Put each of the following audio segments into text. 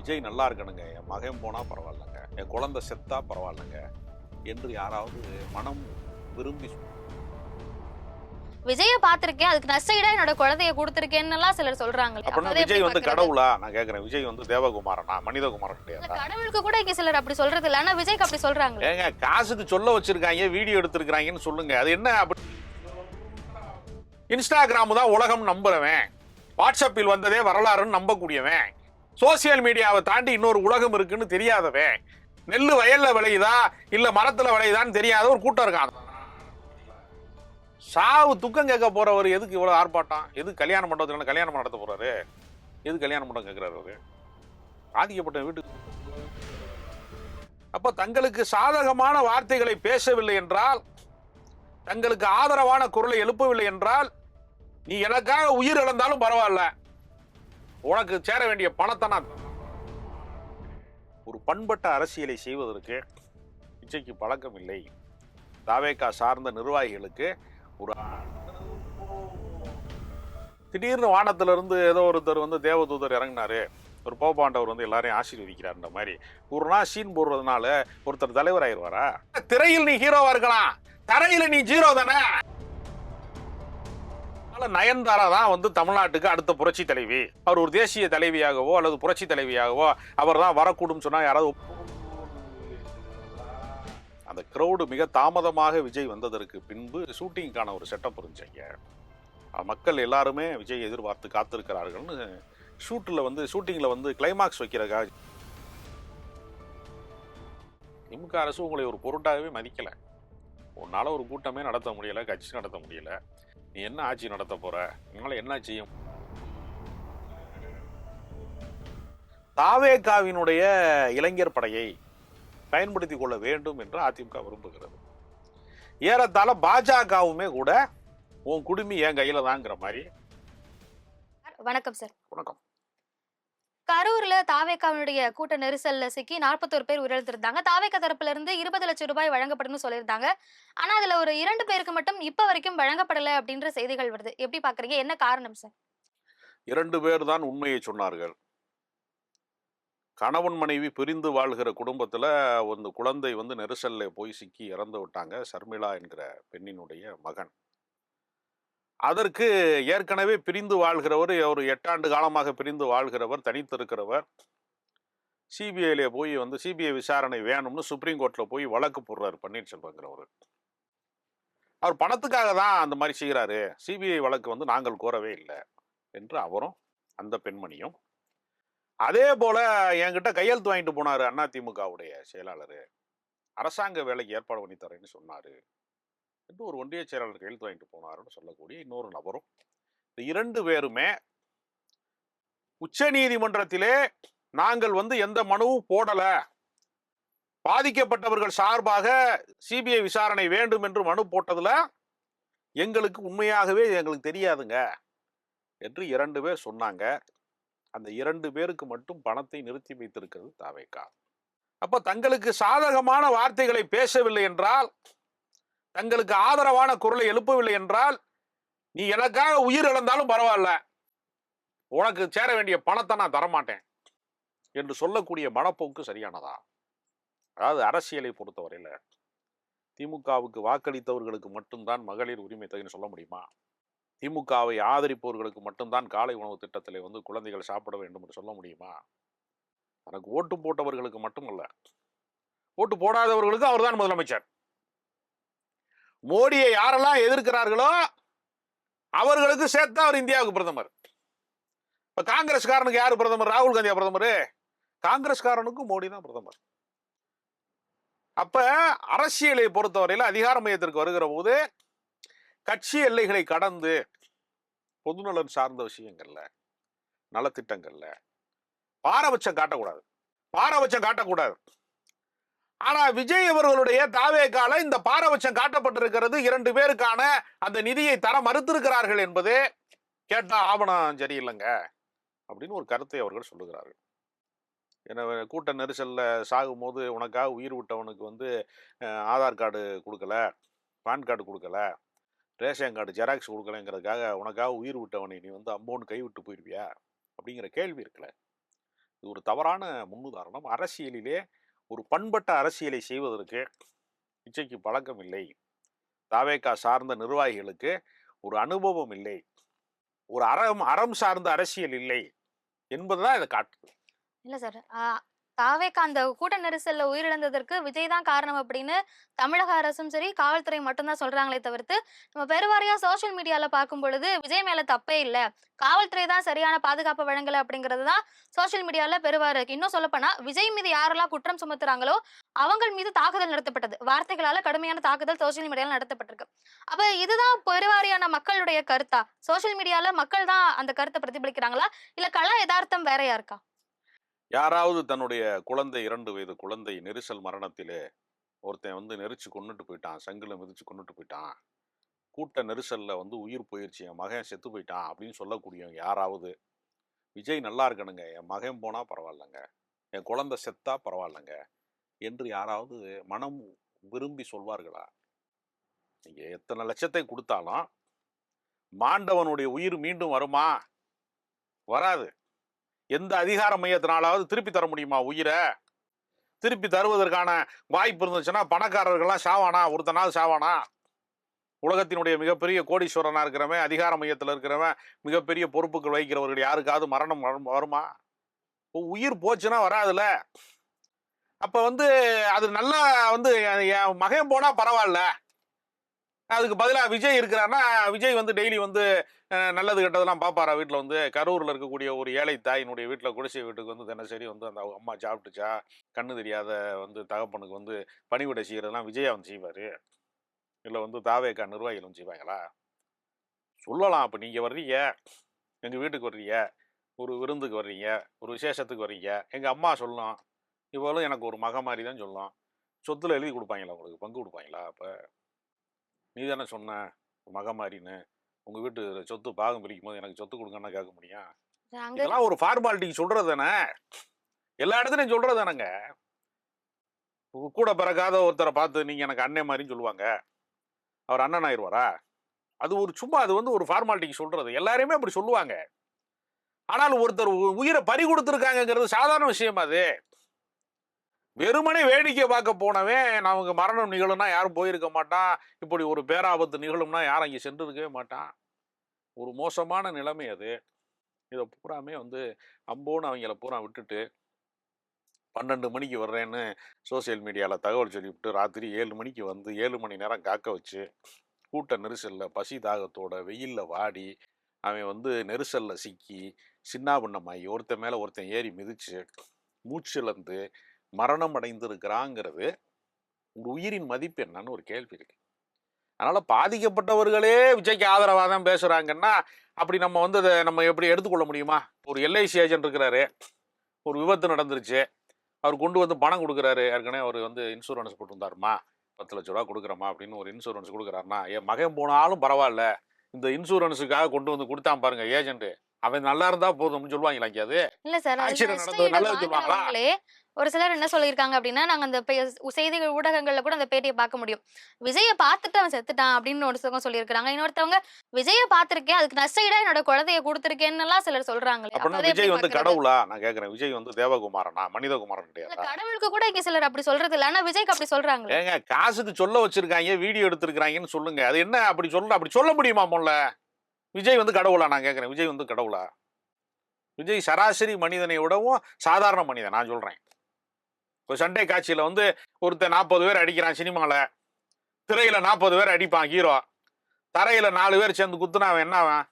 விஜய் நல்லா இருக்கணுங்க. என் மகன் போனால் பரவாயில்லைங்க. என் குழந்தை செத்தா பரவாயில்லைங்க. என்று யாராவது மனம் விரும்பி விஜய பாத்திருக்கேன் அதுக்கு நஷ்டஈடா என்னோட குழந்தைய கொடுத்திருக்கேன்னு எல்லாம் சிலர் சொல்றாங்க அப்படின்னா விஜய் வந்து? கடவுளா? நான் கேட்குறேன். விஜய் வந்து தேவகுமாரனா? மனிதகுமாரன் கிடையாதா? கடவுளுக்கு கூட இங்க சிலர் அப்படி சொல்றது இல்ல ஆனா விஜய்க்கு அப்படி சொல்றாங்க ஏங்க காசுக்கு சொல்ல வச்சிருக்காங்க வீடியோ எடுத்திருக்காங்கன்னு சொல்லுங்க. அது என்ன அப்படி? இன்ஸ்டாகிராம் தான் உலகம் நம்புறவன். வாட்ஸ்அப்பில் வந்ததே வரலாறுன்னு நம்பக்கூடியவன். சோசியல் மீடியாவை தாண்டி இன்னொரு உலகம் இருக்குன்னு தெரியாதவன். நெல் வயல்ல விளையுதா? இல்ல மரத்துல விளையுதான்னு தெரியாத ஒரு கூட்டம் இருக்கான். சாவு துக்கம் கேட்க போறவர் எதுக்கு இவ்வளவு ஆர்ப்பாட்டம்? எதுக்கு கல்யாணம் மண்டபத்துல கல்யாணம் நடத்த போறாரு? எது கல்யாணம் பண்ண கேட்கிறாரு அவரு? பாதிக்கப்பட்ட வீட்டுக்கு. அப்ப தங்களுக்கு சாதகமான வார்த்தைகளை பேசவில்லை என்றால் தங்களுக்கு ஆதரவான குரலை எழுப்பவில்லை என்றால் நீ எனக்காக உயிர் இழந்தாலும் பரவாயில்ல. உனக்கு சேர வேண்டிய பணத்தை நான் ஒரு பண்பட்ட அரசியலை செய்வதற்கு இச்சைக்கு பழக்கம் இல்லை. தாவேக்கா சார்ந்த நிர்வாகிகளுக்கு ஒரு திடீர்னு வானத்திலிருந்து ஏதோ ஒருத்தர் வந்து தேவதூதர் இறங்கினாரு. ஒரு போப்பாண்டவர் வந்து எல்லாரையும் ஆசீர்வதிக்கிறார்ன்ற மாதிரி. ஒரு நாள் சீன் போடுறதுனால ஒருத்தர் தலைவர் ஆயிடுவாரா திரையில் நீ ஹீரோவா இருக்கலாம். தரையில் நீ ஜீரோ தானே? அதனால நயன்தாரா தான் வந்து தமிழ்நாட்டுக்கு அடுத்த புரட்சி தலைவி. அவர் ஒரு தேசிய தலைவியாகவோ அல்லது புரட்சி தலைவியாகவோ அவர் தான் வரக்கூடும் சொன்னா யாராவது அந்த க்ரௌடு மிக தாமதமாக விஜய் வந்ததற்கு பின்பு ஷூட்டிங்க்கான ஒரு செட்டப் இருந்துச்சுங்க மக்கள் எல்லாருமே விஜய் எதிர்பார்த்து காத்திருக்கிறார்கள்னு ஷூட்டில் வந்து ஷூட்டிங்கில் வந்து கிளைமாக்ஸ் வைக்கிறக்காக திமுக அரசு உங்களை ஒரு பொருட்டாகவே மதிக்கலை. உன்னால் ஒரு கூட்டமே நடத்த முடியலை கட்சி நடத்த முடியல. நீ என்ன ஆட்சி நடத்த போற? உன்னால என்ன செய்ய முடியும்? தாவேகாவினுடைய இளைஞர் படையை பயன்படுத்திக் கொள்ள வேண்டும் என்று அதிமுக விரும்புகிறது. ஏறத்தாழ பாஜகவுமே கூட உன் குடுமி என் கையில தாங்கிற மாதிரி. வணக்கம் சார். வணக்கம். கரூர்ல தாவேக்காவினுடைய கூட்ட நெரிசல்ல சிக்கி நாற்பத்தோரு பேர் உயிரிழந்திருந்தாங்க. தாவேக்கா தரப்புல இருந்து இருபது லட்சம் ரூபாய் வழங்கப்படும்னு சொல்லியிருந்தாங்க. ஆனா அதுல ஒரு இரண்டு பேருக்கு மட்டும் இப்ப வரைக்கும் வழங்கப்படல அப்படின்ற செய்திகள் வருது. எப்படி பாக்குறீங்க? என்ன காரணம் சார்? இரண்டு பேர் தான் உண்மையை சொன்னார்கள். கணவன் மனைவி பிரிந்து வாழ்கிற குடும்பத்துல ಒಂದು குழந்தை வந்து நெரிசல்ல போய் சிக்கி இறந்து விட்டாங்க. சர்மிளா என்கிற பெண்ணினுடைய மகன். அதற்கு ஏற்கனவே பிரிந்து வாழ்கிறவர் ஒரு எட்டாண்டு காலமாக பிரிந்து வாழ்கிறவர் தனித்திருக்கிறவர் சிபிஐல போய் வந்து சிபிஐ விசாரணை வேணும்னு சுப்ரீம் கோர்ட்டில் போய் வழக்கு போடுறாரு பன்னீர்செல்வங்கிறவர் அவர். பணத்துக்காக தான் அந்த மாதிரி செய்கிறாரு சிபிஐ வழக்கு வந்து நாங்கள் கோரவே இல்லை என்று அவரும் அந்த பெண்மணியும். அதே போல் என்கிட்ட கையெழுத்து வாங்கிட்டு போனார் அதிமுகவுடைய செயலாளர். அரசாங்க வேலைக்கு ஏற்பாடு பண்ணி தரேன்னு சொன்னார். என்று ஒரு ஒன்றிய செயலாளர் கையெழுத்து வாங்கிட்டு போனாருன்னு சொல்லக்கூடிய இன்னொரு நபரும் இந்த இரண்டு பேருமே உச்ச நீதிமன்றத்திலே நாங்கள் வந்து எந்த மனுவும் போடல. பாதிக்கப்பட்டவர்கள் சார்பாக சிபிஐ விசாரணை வேண்டும் என்று மனு போட்டதுல எங்களுக்கு உண்மையாகவே எங்களுக்கு தெரியாதுங்க என்று இரண்டு பேர் சொன்னாங்க. அந்த இரண்டு பேருக்கு மட்டும் பணத்தை நிறுத்தி வைத்திருக்கிறது தாவேக்கா. அப்போ தங்களுக்கு சாதகமான வார்த்தைகளை பேசவில்லை என்றால் தங்களுக்கு ஆதரவான குரலை எழுப்பவில்லை என்றால் நீ எனக்காக உயிர் இழந்தாலும் பரவாயில்ல. உனக்கு சேர வேண்டிய பணத்தை நான் தரமாட்டேன் என்று சொல்லக்கூடிய மனப்போக்கு சரியானதா? அதாவது அரசியலை பொறுத்தவரையில் திமுகவுக்கு வாக்களித்தவர்களுக்கு மட்டும்தான் மகளிர் உரிமை தொகைன்னு சொல்ல முடியுமா? திமுகவை ஆதரிப்பவர்களுக்கு மட்டும்தான் காலை உணவு திட்டத்தில் வந்து குழந்தைகள் சாப்பிட வேண்டும் என்று சொல்ல முடியுமா? தனக்கு ஓட்டு போட்டவர்களுக்கு மட்டுமல்ல. ஓட்டு போடாதவர்களுக்கு அவர்தான் முதலமைச்சர். மோடியை யாரெல்லாம் எதிர்க்கிறார்களோ அவர்களுக்கு சேர்த்து அவர் இந்தியாவுக்கு பிரதமர். இப்ப காங்கிரஸ்காரனுக்கு யாரு பிரதமர்? ராகுல் காந்தியா பிரதமர்? காங்கிரஸ்காரனுக்கும் மோடி தான் பிரதமர். அப்ப அரசியலை பொறுத்தவரையில அதிகார மையத்திற்கு வருகிற போது கட்சி எல்லைகளை கடந்து பொதுநலன் சார்ந்த விஷயங்கள்ல நலத்திட்டங்கள்ல பாரபட்சம் காட்டக்கூடாது. பாரபட்சம் காட்டக்கூடாது. ஆனா விஜய் அவர்களுடைய தாவேக்கால இந்த பாரபட்சம் காட்டப்பட்டிருக்கிறது. இரண்டு பேருக்கான அந்த நிதியை தர மறுத்திருக்கிறார்கள் என்பது கேட்டா ஆவணம் சரியில்லைங்க அப்படின்னு ஒரு கருத்தை அவர்கள் சொல்லுகிறார்கள். என்ன கூட்ட நெரிசலில் சாகும்போது உனக்காக உயிர் விட்டவனுக்கு வந்து ஆதார் கார்டு கொடுக்கல பான் கார்டு கொடுக்கல ரேஷன் கார்டு ஜெராக்ஸ் கொடுக்கலங்கிறதுக்காக உனக்காக உயிர் விட்டவனை நீ வந்து அம்போன்னு கைவிட்டு போயிருவியா? அப்படிங்கிற கேள்வி இருக்குல்ல. இது ஒரு தவறான முன்னுதாரணம். அரசியலிலே ஒரு பண்பட்ட அரசியலை செய்வதற்கு இச்சைக்கு பழக்கம் இல்லை தாவேக்கா சார்ந்த நிர்வாகிகளுக்கு ஒரு அனுபவம் இல்லை. ஒரு அறம் அறம் சார்ந்த அரசியல் இல்லை என்பதுதான் இதை காட்டுது. இல்லை சார். தாவேக்கா அந்த கூட்ட நெரிசல்ல உயிரிழந்ததற்கு விஜய் தான் காரணம் அப்படின்னு தமிழக அரசும் சரி காவல்துறை மட்டும்தான் சொல்றாங்களே தவிர்த்து நம்ம பெருவாரியா சோஷியல் மீடியால பார்க்கும் பொழுது விஜய் மேல தப்பே இல்லை. காவல்துறை தான் சரியான பாதுகாப்பு வழங்கல அப்படிங்கிறது தான் சோஷியல் மீடியால பெருவாரு இருக்கு இன்னும் சொல்லப்போனா விஜய் மீது யாரெல்லாம் குற்றம் சுமத்துறாங்களோ அவங்க மீது தாக்குதல் நடத்தப்பட்டது. வார்த்தைகளால கடுமையான தாக்குதல் சோஷியல் மீடியால நடத்தப்பட்டிருக்கு. அப்ப இதுதான் பெருவாரியான மக்களுடைய கருத்தா? சோஷியல் மீடியால மக்கள் தான் அந்த கருத்தை பிரதிபலிக்கிறாங்களா? இல்ல கலா யதார்த்தம் வேறையா இருக்கா? யாராவது தன்னுடைய குழந்தை இரண்டு வயது குழந்தை நெரிசல் மரணத்திலே ஒருத்தன் வந்து நெரிச்சு கொண்டுட்டு போயிட்டான் சங்கில மிதிச்சு கொண்டுட்டு போயிட்டான். கூட்ட நெரிசலில் வந்து உயிர் போயிருச்சு என் மகன் செத்து போயிட்டான் அப்படின்னு சொல்லக்கூடியவங்க யாராவது விஜய் நல்லா இருக்கணுங்க என் மகன் போனால் பரவாயில்லைங்க என் குழந்தை செத்தா பரவாயில்லைங்க என்று யாராவது மனம் விரும்பி சொல்வார்களா? நீங்கள் எத்தனை லட்சத்தை கொடுத்தாலும் மாண்டவனுடைய உயிர் மீண்டும் வருமா? வராது. எந்த அதிகார மையத்தினாலாவது திருப்பி தர முடியுமா உயிரை? திருப்பி தருவதற்கான வாய்ப்பு இருந்துச்சுன்னா பணக்காரர்கள்லாம் சாவானா? ஒருத்தனாவது சாவானா? உலகத்தினுடைய மிகப்பெரிய கோடீஸ்வரனாக இருக்கிறவன் அதிகார மையத்தில் இருக்கிறவன் மிகப்பெரிய பொறுப்புகள் வகிக்கிறவர்கள் யாருக்காவது மரணம் வருமா இப்போ உயிர் போச்சுன்னா வராதுல்ல. அப்போ வந்து அது நல்லா வந்து என் மகன் போனால் பரவாயில்ல. அதுக்கு பதிலாக விஜய் இருக்கிறாருன்னா விஜய் வந்து டெய்லி வந்து நல்லது கெட்டதெல்லாம் பார்ப்பாரா வீட்டில் வந்து? கரூரில் இருக்கக்கூடிய ஒரு ஏழை தாயினுடைய வீட்டில் குடிசை வீட்டுக்கு வந்து தினசரி வந்து அந்த அம்மா சாப்பிட்டுச்சா? கண்ணு தெரியாத வந்து தகப்பனுக்கு வந்து பணிவிடை செய்கிறதெல்லாம் விஜயா வந்து செய்வார். இல்லை வந்து தாவேக்கா நிர்வாகிகள் வந்து செய்வாங்களா? சொல்லலாம். அப்போ நீங்கள் வர்றீங்க. எங்கள் வீட்டுக்கு வர்றீங்க. ஒரு விருந்துக்கு வர்றீங்க. ஒரு விசேஷத்துக்கு வர்றீங்க. எங்கள் அம்மா சொல்லும் இவ்வளோ எனக்கு ஒரு மக மாதிரி தான் சொல்லலாம். சொத்தில் எழுதி கொடுப்பாங்களா உங்களுக்கு? பங்கு கொடுப்பாங்களா அப்போ? நீ தானே சொன்ன மக மாதிரின்னு உங்கள் வீட்டு சொத்து பாகம் பிரிக்கும் போது எனக்கு சொத்து கொடுங்கன்னா கேட்க முடியும். இதெல்லாம் ஒரு ஃபார்மாலிட்டிக்கு சொல்றது தானே? எல்லா இடத்துலையும் சொல்றது தானேங்க. கூட பிறக்காத ஒருத்தரை பார்த்து நீங்க எனக்கு அண்ணன் மாதிரின்னு சொல்லுவாங்க. அவர் அண்ணன் ஆயிடுவாரா அது ஒரு சும்மா அது வந்து ஒரு ஃபார்மாலிட்டிக்கு சொல்றது. எல்லாரையுமே அப்படி சொல்லுவாங்க. ஆனால் ஒருத்தர் உயிரை பறி கொடுத்துருக்காங்கங்கிறது சாதாரண விஷயம் அது. வெறுமனே வேடிக்கை பார்க்க போனவன் நமக்கு மரணம் நிகழும்னா யாரும் போயிருக்க மாட்டான். இப்படி ஒரு பேராபத்து நிகழும்னா யாரும் அங்கே சென்று இருக்கவே மாட்டான். ஒரு மோசமான நிலைமை அது. இதை பூராமே வந்து அம்போன்னு அவங்கள பூரா விட்டுட்டு பன்னெண்டு மணிக்கு வர்றேன்னு சோஷியல் மீடியாவில் தகவல் சொல்லிவிட்டு ராத்திரி ஏழு மணிக்கு வந்து ஏழு மணி நேரம் காக்க வச்சு கூட்ட நெரிசலில் பசி தாகத்தோட வெயிலில் வாடி அவன் வந்து நெரிசலில் சிக்கி சின்னாபின்னமாகி ஒருத்தன் மேலே ஒருத்தன் ஏறி மிதிச்சு மூச்சிலந்து மரணம் அடைந்திருக்கிறாங்கிறது ஒரு உயிரின் மதிப்பு என்னன்னு ஒரு கேள்வி இருக்கு. அதனால் பாதிக்கப்பட்டவர்களே விஜய்க்கு ஆதரவாக தான் பேசுகிறாங்கன்னா அப்படி நம்ம வந்து அதை நம்ம எப்படி எடுத்துக்கொள்ள முடியுமா? ஒரு எல்ஐசி ஏஜென்ட் இருக்கிறாரு ஒரு விபத்து நடந்துருச்சு அவர் கொண்டு வந்து பணம் கொடுக்குறாரு ஏற்கனவே அவர் வந்து இன்சூரன்ஸ் போட்டிருந்தாருமா பத்து லட்ச ரூபா கொடுக்குறோமா அப்படின்னு ஒரு இன்சூரன்ஸ் கொடுக்குறாருன்னா என் மகன் போனாலும் பரவாயில்ல இந்த இன்சூரன்ஸுக்காக கொண்டு வந்து கொடுத்தான் பாருங்க ஏஜென்ட்டு. அவன் நல்லா இருந்தா போதும்னு சொல்லுவாங்களா அது இல்ல சார் நடந்தது நல்லது சொல்லுவாங்களா? ஒரு சிலர் என்ன சொல்லியிருக்காங்க அப்படின்னா நாங்க அந்த செய்திகள் ஊடகங்கள்ல கூட அந்த பேட்டியை பார்க்க முடியும். விஜய பார்த்துட்டு அவன் செத்துட்டான் அப்படின்னு ஒருத்தவங்க சொல்லியிருக்காங்க இன்னொருத்தவங்க விஜய பார்த்திருக்கேன் அதுக்கு நஷ்டஈடா என்னோட குழந்தைய கொடுத்திருக்கேன்னு எல்லாம் சிலர் சொல்றாங்களே. விஜய் வந்து? கடவுளா? நான் கேட்கறேன் விஜய் வந்து தேவகுமாரனா? மனிதகுமாரன் கிடையாதா? கடவுளுக்கு கூட இங்க சிலர் அப்படி சொல்றது இல்ல ஆனா விஜய்க்கு அப்படி சொல்றாங்களே. ஏங்க காசுக்கு சொல்ல வச்சிருக்காங்க வீடியோ எடுத்திருக்காங்கன்னு சொல்லுங்க. அது என்ன அப்படி சொல்ல அப்படி சொல்ல முடியுமா முதல்ல விஜய் வந்து கடவுளா? நான் கேட்குறேன் விஜய் வந்து கடவுளா? விஜய் சராசரி மனிதனை விடவும் சாதாரண மனிதன் நான் சொல்கிறேன் இப்போ சண்டே காட்சியில் வந்து ஒருத்தன் நாற்பது பேர் அடிக்கிறான் சினிமாவில் திரையில் நாற்பது பேர் அடிப்பான் ஹீரோ. தரையில் நாலு பேர் சேர்ந்து குத்துனா அவன் என்ன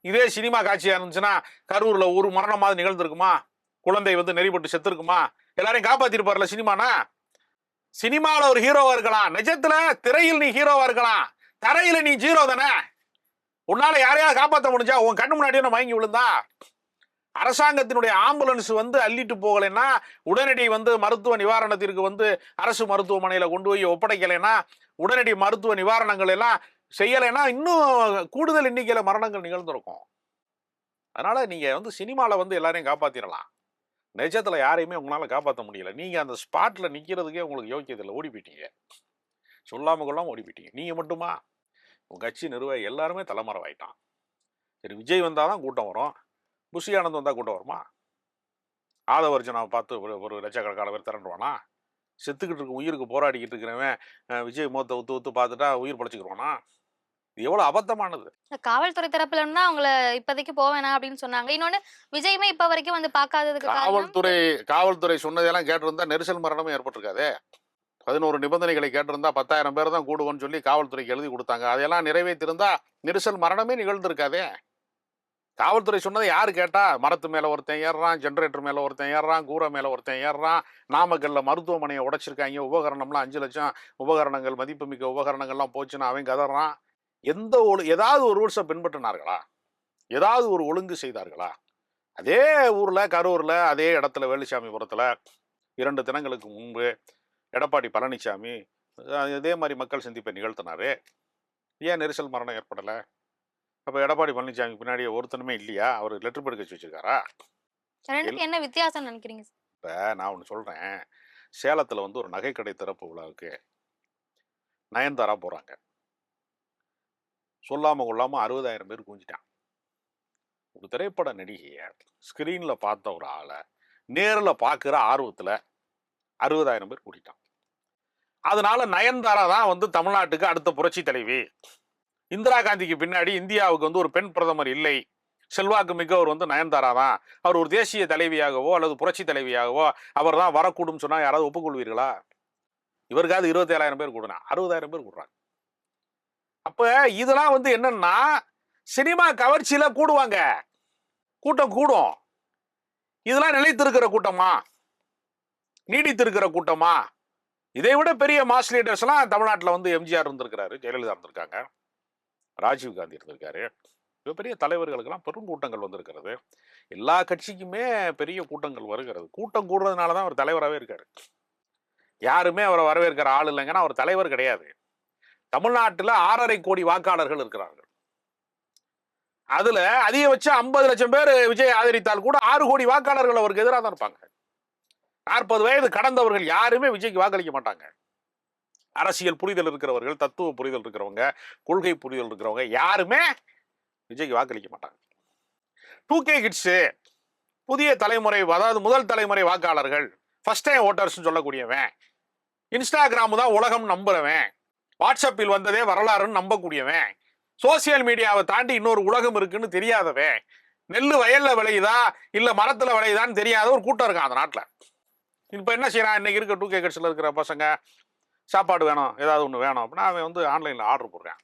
இதே சினிமா காட்சியாக இருந்துச்சுன்னா கரூரில் ஒரு மரணமாவது நிகழ்ந்திருக்குமா? குழந்தை வந்து நெறிப்பட்டு செத்துருக்குமா? எல்லாரையும் காப்பாற்றிருப்பார்ல சினிமானா? சினிமாவில் ஒரு ஹீரோவாக இருக்கலாம். நிஜத்தில் திரையில் நீ ஹீரோவாக இருக்கலாம். தரையில் நீ ஜீரோ தானே? உன்னால யாரையாவது காப்பாற்ற முடிஞ்சா உன் கண்ணு முன்னாடியே நான் வாங்கி விழுந்தா? அரசாங்கத்தினுடைய ஆம்புலன்ஸ் வந்து அள்ளிட்டு போகலைன்னா உடனடி வந்து மருத்துவ நிவாரணத்திற்கு வந்து அரசு மருத்துவமனையில கொண்டு போய் ஒப்படைக்கலைன்னா உடனடி மருத்துவ நிவாரணங்கள் எல்லாம் செய்யலைன்னா இன்னும் கூடுதல் எண்ணிக்கையில மரணங்கள் நிகழ்ந்திருக்கும். அதனால நீங்க வந்து சினிமாவில் வந்து எல்லாரையும் காப்பாற்றிடலாம் நிஜத்துல யாரையுமே உங்களால காப்பாற்ற முடியல. நீங்க அந்த ஸ்பாட்ல நிக்கிறதுக்கே உங்களுக்கு யோக்கியத்தில் ஓடி போயிட்டீங்க. சொல்லாம கொள்ளாம ஓடி போயிட்டீங்க. நீங்க மட்டுமா? உங்க கட்சி நிர்வாகி எல்லாருமே தலைமறைவாயிட்டான். சரி விஜய் வந்தாதான் கூட்டம் வரும். புஷி ஆனந்த் வந்தா கூட்டம் வருமா? ஆதவர்ஜனாவை பார்த்து ஒரு ஒரு லட்சக்கணக்கான பேர் திரண்டுவானா செத்துக்கிட்டு இருக்க உயிருக்கு போராடிக்கிட்டு இருக்கிறவன் விஜய் முகத்தை உத்து உத்து பார்த்துட்டா உயிர் பழச்சிக்கிடுவானா இது எவ்வளோ அபத்தமானது. காவல்துறை தரப்புல இருந்தா அவங்கள இப்போதைக்கு போவேணாம் அப்படின்னு சொன்னாங்க. இன்னொன்னு விஜயுமே இப்ப வரைக்கும் வந்து பார்க்காததுக்கு காரணம் காவல்துறை காவல்துறை சொன்னதெல்லாம் கேட்டிருந்தா நெரிசல் மரணமே ஏற்பட்டிருக்காதே? பதினோரு நிபந்தனைகளை கேட்டிருந்தா பத்தாயிரம் பேர் தான் கூடுவோன்னு சொல்லி காவல்துறைக்கு எழுதி கொடுத்தாங்க. அதையெல்லாம் நிறைவேற்றிருந்தா நெரிசல் மரணமே நிகழ்ந்திருக்காதே. காவல்துறை சொன்னதை யார் கேட்டா? மரத்து மேலே ஒருத்தன் ஏறுறான் ஜென்ரேட்டர் மேல ஒருத்தன் ஏறுறான் கூரை மேல ஒருத்தன் ஏறுறான் நாமக்கல்ல மருத்துவமனையை உடைச்சிருக்காங்க உபகரணம்லாம் அஞ்சு லட்சம் உபகரணங்கள் மதிப்புமிக்க உபகரணங்கள்லாம் போச்சுன்னு அவன் கதறான். எந்த ஒழு ஏதாவது ஒரு ரூல்ஸை பின்பற்றினார்களா? ஏதாவது ஒரு ஒழுங்கு செய்தார்களா? அதே ஊர்ல கரூரில் அதே இடத்துல வேலுசாமிபுரத்தில் இரண்டு தினங்களுக்கு முன்பு எடப்பாடி பழனிசாமி இதே மாதிரி மக்கள் சந்திப்பை நிகழ்த்தினாரு. ஏன் நெரிசல் மரணம் ஏற்படலை? அப்போ எடப்பாடி பழனிசாமி பின்னாடி ஒருத்தனுமே இல்லையா? அவர் லெட்டர் படுக்க வச்சு வச்சிருக்காரா? என்ன வித்தியாசம் நினைக்கிறீங்க? இப்போ நான் ஒன்று சொல்கிறேன் சேலத்தில் வந்து ஒரு நகைக்கடை திறப்பு விழாவுக்கு நயன்தாரா போகிறாங்க சொல்லாமல் கொள்ளாமல் அறுபதாயிரம் பேர் குஞ்சிட்டான் ஒரு திரைப்பட நடிகையை ஸ்க்ரீனில் பார்த்த ஒரு ஆளை நேரில் பார்க்குற ஆர்வத்தில் அறுபதாயிரம் பேர் கூட்டிட்டான் அதனால நயன்தாரா தான் வந்து தமிழ்நாட்டுக்கு அடுத்த புரட்சி தலைவி. இந்திரா காந்திக்கு பின்னாடி இந்தியாவுக்கு வந்து ஒரு பெண் பிரதமர் இல்லை. செல்வாக்கு மிக்கவர் வந்து நயன்தாரா தான். அவர் ஒரு தேசிய தலைவியாகவோ அல்லது புரட்சி தலைவியாகவோ அவர் தான் வரக்கூடும் சொன்னால் யாராவது ஒப்புக்கொள்வீர்களா? இவருக்காவது இருபத்தேழாயிரம் பேர் கூடுனா அறுபதாயிரம் பேர் கூடுறாங்க. அப்போ இதெல்லாம் வந்து என்னன்னா சினிமா கவர்ச்சியில் கூடுவாங்க. கூட்டம் கூடும். இதெல்லாம் நிலைத்திருக்கிற கூட்டமா? நீடித்திருக்கிற கூட்டமா? இதை விட பெரிய மாஸ் லீடர்ஸ்லாம் தமிழ்நாட்டில் வந்து எம்ஜிஆர் இருந்திருக்கிறாரு ஜெயலலிதா இருந்திருக்காங்க ராஜீவ் காந்தி இருந்திருக்காரு. மிகப்பெரிய தலைவர்களுக்கெல்லாம் பெரும் கூட்டங்கள் வந்திருக்கிறது. எல்லா கட்சிக்குமே பெரிய கூட்டங்கள் வருகிறது. கூட்டம் கூடுறதுனால தான் அவர் தலைவராகவே இருக்கார். யாருமே அவரை வரவேற்கிற ஆள் இல்லைங்கன்னா அவர் தலைவர் கிடையாது. தமிழ்நாட்டில் ஆறரை கோடி வாக்காளர்கள் இருக்கிறார்கள். அதில் அதிகபட்சம் ஐம்பது லட்சம் பேர் விஜய் ஆதரித்தால் கூட ஆறு கோடி வாக்காளர்கள் அவருக்கு எதிராக தான் இருப்பாங்க. நாற்பது வயது கடந்தவர்கள் யாருமே விஜய்க்கு வாக்களிக்க மாட்டாங்க. அரசியல் புரிதல் இருக்கிறவர்கள் தத்துவ புரிதல் இருக்கிறவங்க கொள்கை புரிதல் இருக்கிறவங்க யாருமே விஜய்க்கு வாக்களிக்க மாட்டாங்க. டூ கே கிட்ஸு புதிய தலைமுறை அதாவது முதல் தலைமுறை வாக்காளர்கள் ஃபர்ஸ்ட் டைம் ஓட்டர்ஸ்னு சொல்லக்கூடியவன் இன்ஸ்டாகிராம் தான் உலகம் நம்புறவன் வாட்ஸ்அப்பில் வந்ததே வரலாறுன்னு நம்பக்கூடியவன் சோசியல் மீடியாவை தாண்டி இன்னொரு உலகம் இருக்குன்னு தெரியாதவன் நெல் வயல்ல விளையுதா இல்ல மரத்துல விளையுதான்னு தெரியாத ஒரு கூட்டம் இருக்கான் அந்த நாட்டில். இப்போ என்ன செய்யறான் இன்னைக்கு இருக்க டூ கே கட்சியில் இருக்கிற பசங்க சாப்பாடு வேணும் ஏதாவது ஒன்று வேணும் அப்படின்னா அவன் வந்து ஆன்லைனில் ஆர்டர் போடுறான்.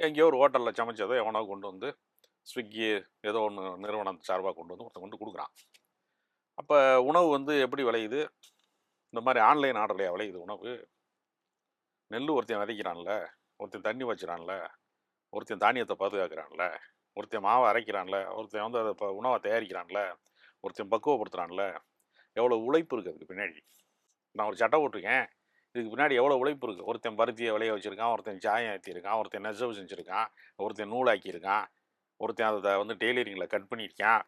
எங்கேயோ ஒரு ஹோட்டலில் சமைச்சதோ எவனோ கொண்டு வந்து ஸ்விக்கி ஏதோ ஒன்று நிறுவனம் சார்பாக கொண்டு வந்து ஒருத்தன் கொண்டு கொடுக்குறான். அப்போ உணவு வந்து எப்படி விளையுது? இந்த மாதிரி ஆன்லைன் ஆர்டர்லையா விளையுது உணவு? நெல் ஒருத்தன் விதைக்கிறான்ல ஒருத்தன் தண்ணி வச்சுறான்ல ஒருத்தன் தானியத்தை பாதுகாக்கிறான்ல ஒருத்தன் மாவை அரைக்கிறான்ல ஒருத்தன் வந்து அதை இப்போ உணவை தயாரிக்கிறான்ல ஒருத்தன் பக்குவப்படுத்துகிறான்ல எவ்வளோ உழைப்பு இருக்குது அதுக்கு பின்னாடி. நான் ஒரு சட்டை போட்டிருக்கேன். இதுக்கு பின்னாடி எவ்வளோ உழைப்பு இருக்குது ஒருத்தன் பருத்தியை விளைய வச்சுருக்கான் ஒருத்தன் சாயம் ஏற்றிருக்கான் ஒருத்தன் நெசவு செஞ்சுருக்கான் ஒருத்தன் நூலாக்கியிருக்கான் ஒருத்தன் அதை வந்து டெய்லரிங்கில் கட் பண்ணியிருக்கான்.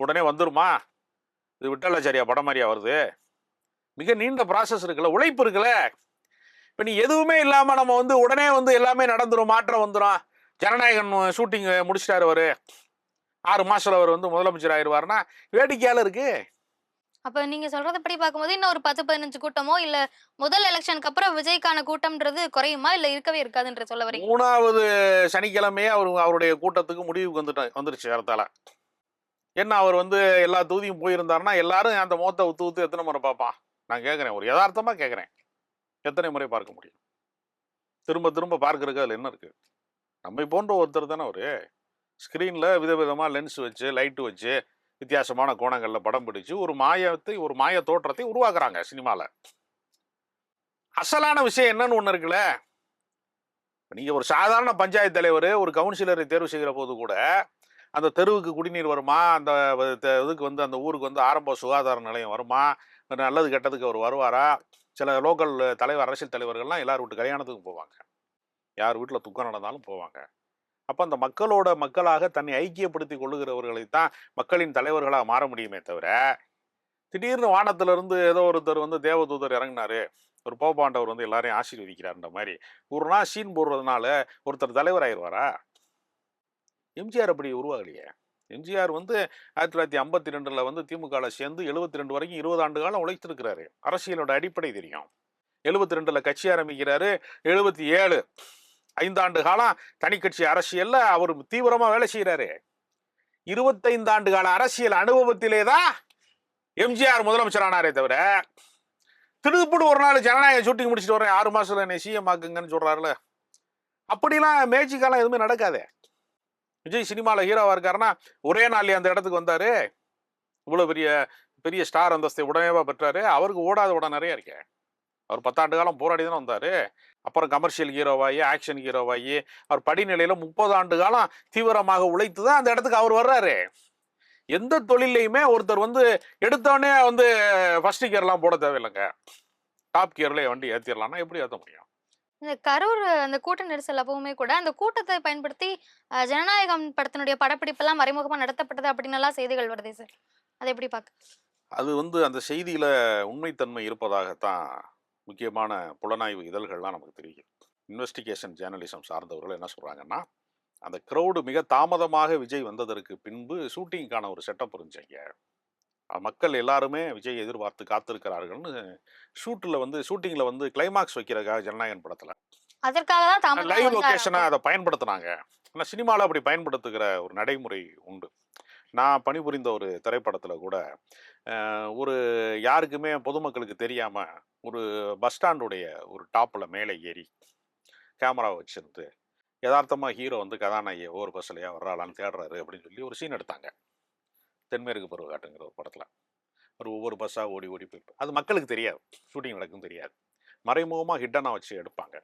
உடனே வந்துருமா? இது விட்டலாச்சாரியா படம் மாதிரியா வருது? மிக நீண்ட ப்ராசஸ் இருக்குல்ல உழைப்பு இருக்குல்ல. இப்போ நீ எதுவுமே இல்லாமல் நம்ம வந்து உடனே வந்து எல்லாமே நடந்துரும் மாற்றம் வந்துடும் ஜனநாயகன் ஷூட்டிங் முடிச்சிட்டாரு அவர். ஆறு மாதத்தில் அவர் வந்து முதலமைச்சர் ஆயிடுவாருன்னா வேடிக்கையால் இருக்குது அப்ப நீங்க சொல்றதுபடி பார்க்கும்போது இன்னும் ஒரு பத்து பதினஞ்சு கூட்டமோ இல்ல முதல் எலெக்ஷனுக்கு அப்புறம் விஜய்க்கான கூட்டம்ன்றது குறையுமா இல்ல இருக்கவே இருக்காதுன்ற சொல்ல வரீங்க? மூணாவது சனிக்கிழமையே அவர் அவருடைய கூட்டத்துக்கு முடிவுக்கு வந்துட்டு வந்துருச்சு ஏறத்தால என்ன அவர் வந்து எல்லா தொகுதியும் போயிருந்தாருன்னா எல்லாரும் அந்த முகத்தை ஊத்து ஊத்து எத்தனை முறை பார்ப்பான்? நான் கேட்குறேன் ஒரு யதார்த்தமா கேட்குறேன். எத்தனை முறை பார்க்க முடியும்? திரும்ப திரும்ப பார்க்கறதுக்கு அதில் என்ன இருக்கு? நம்மை போன்ற ஒருத்தர் தானே ஒரு ஸ்க்ரீனில் விதவிதமாக லென்ஸ் வச்சு லைட்டு வச்சு வித்தியாசமான கோணங்களில் படம் பிடிச்சு ஒரு மாயத்தை ஒரு மாய தோற்றத்தை உருவாக்குறாங்க சினிமாவில் அசலான விஷயம் என்னன்னு ஒன்று இருக்குல்ல? நீங்கள் ஒரு சாதாரண பஞ்சாயத்து தலைவர் ஒரு கவுன்சிலரை தேர்வு செய்கிற போது கூட அந்த தெருவுக்கு குடிநீர் வருமா? அந்த இதுக்கு வந்து அந்த ஊருக்கு வந்து ஆரம்ப சுகாதார நிலையம் வருமா? நல்லது கெட்டதுக்கு அவர் வருவாரா? சில லோக்கல் தலைவர் அரசியல் தலைவர்கள்லாம் எல்லார் வீட்டு கல்யாணத்துக்கு போவாங்க. யார் வீட்டில் துக்கம் நடந்தாலும் போவாங்க. அப்போ அந்த மக்களோட மக்களாக தன்னை ஐக்கியப்படுத்தி கொள்ளுகிறவர்களை தான் மக்களின் தலைவர்களாக மாற முடியுமே தவிர திடீர்னு வானத்திலிருந்து ஏதோ ஒருத்தர் வந்து தேவதூதர் இறங்குனாரு. ஒரு போபாண்டவர் வந்து எல்லாரையும் ஆசீர்வதிக்கிறார்ன்ற மாதிரி. ஒரு நாள் சீன் போடுறதுனால ஒருத்தர் தலைவர் ஆயிடுவாரா? எம்ஜிஆர் அப்படி உருவாகலையே. எம்ஜிஆர் வந்து ஆயிரத்தி தொள்ளாயிரத்தி ஐம்பத்தி ரெண்டில் வந்து திமுகவில் சேர்ந்து எழுபத்தி ரெண்டு வரைக்கும் இருபது ஆண்டு காலம் உழைத்திருக்கிறாரு. அரசியலோட அடிப்படை தெரியும். எழுபத்தி ரெண்டில் கட்சி ஆரம்பிக்கிறாரு. எழுபத்தி ஏழு ஐந்தாண்டு காலம் தனி கட்சி அரசியல்ல அவர் தீவிரமா வேலை செய்யறாரு இருபத்தைந்து ஆண்டு கால அரசியல் அனுபவத்திலே தான் எம்ஜிஆர் முதலமைச்சர் ஆனாரே தவிர திருப்புடு ஒரு நாள் ஜனநாயக ஷூட்டிங் முடிச்சுட்டு வரேன் ஆறு மாசத்துல என்னை சிஎம் ஆக்குங்கன்னு சொல்றாருல. அப்படிலாம் மேஜிக்காலாம் எதுவுமே நடக்காதே. விஜய் சினிமாவில் ஹீரோவா இருக்காருன்னா ஒரே நாள்லயே அந்த இடத்துக்கு வந்தாரு. இவ்வளவு பெரிய பெரிய ஸ்டார் அந்தஸ்தை உடனேவா பெற்றாரு. அவருக்கு ஓடாத உடம் நிறைய இருக்கேன் அவர் பத்தாண்டு காலம் போராடி தானே வந்தாரு. அப்புறம் கமர்ஷியல் ஹீரோவாகி ஆக்ஷன் ஹீரோவாகி அவர் படிநிலையில முப்பது ஆண்டு காலம் தீவிரமாக உழைத்து தான் அந்த இடத்துக்கு அவர் வர்றாரு. எந்த தொழிலையுமே ஒருத்தர் வந்து எடுத்தோடனே வந்து ஃபர்ஸ்ட் கியர்லாம் போட தேவையில்லைங்க. டாப் கியர்லேயே வண்டி ஏற்றிடலாம்னா எப்படி ஏற்ற முடியும்? இந்த கரூர் அந்த கூட்ட நெரிசல் அப்பவுமே கூட அந்த கூட்டத்தை பயன்படுத்தி ஜனநாயகம் படத்தினுடைய படப்பிடிப்பெல்லாம் மறைமுகமா நடத்தப்பட்டது அப்படின்னு எல்லாம் செய்திகள் வருதே சார். அதை எப்படி பார்க்க? அது வந்து அந்த செய்தியில உண்மைத்தன்மை இருப்பதாகத்தான் முக்கியமான புலனாய்வு இதழ்கள்லாம் நமக்கு தெரியும். இன்வெஸ்டிகேஷன் ஜேர்னலிசம் சார்ந்தவர்கள் என்ன சொல்றாங்கன்னா அந்த க்ரௌடு மிக தாமதமாக விஜய் வந்ததற்கு பின்பு ஷூட்டிங்க்கான ஒரு செட்டப் இருந்துச்சுங்க மக்கள் எல்லாருமே விஜய் எதிர்பார்த்து காத்திருக்கிறார்கள்னு ஷூட்டில் வந்து ஷூட்டிங்கில் வந்து கிளைமாக்ஸ் வைக்கிறதுக்காக ஜனநாயகன் படத்தில். அதற்காக தான் லைவ்? லொகேஷனை அதை பயன்படுத்தினாங்க. ஆனால் சினிமாவில் அப்படி பயன்படுத்துகிற ஒரு நடைமுறை உண்டு. நான் பணிபுரிந்த ஒரு திரைப்படத்தில் கூட ஒரு யாருக்குமே பொதுமக்களுக்கு தெரியாமல் ஒரு பஸ் ஸ்டாண்டுடைய ஒரு டாப்பில் மேலே ஏறி கேமரா வச்சுருந்து யதார்த்தமாக ஹீரோ வந்து கதாநாயகி ஒவ்வொரு பஸ்லையா வர்றாளான்னு தேடுறாரு அப்படின்னு சொல்லி ஒரு சீன் எடுத்தாங்க. தென்மேற்கு பருவகாட்டுங்கிற ஒரு படத்தில். ஒரு ஒவ்வொரு பஸ்ஸாக ஓடி ஓடி போயிருப்பேன் அது மக்களுக்கு தெரியாது. ஷூட்டிங் நடக்கும் தெரியாது. மறைமுகமாக ஹிட்டனாக வச்சு எடுப்பாங்க.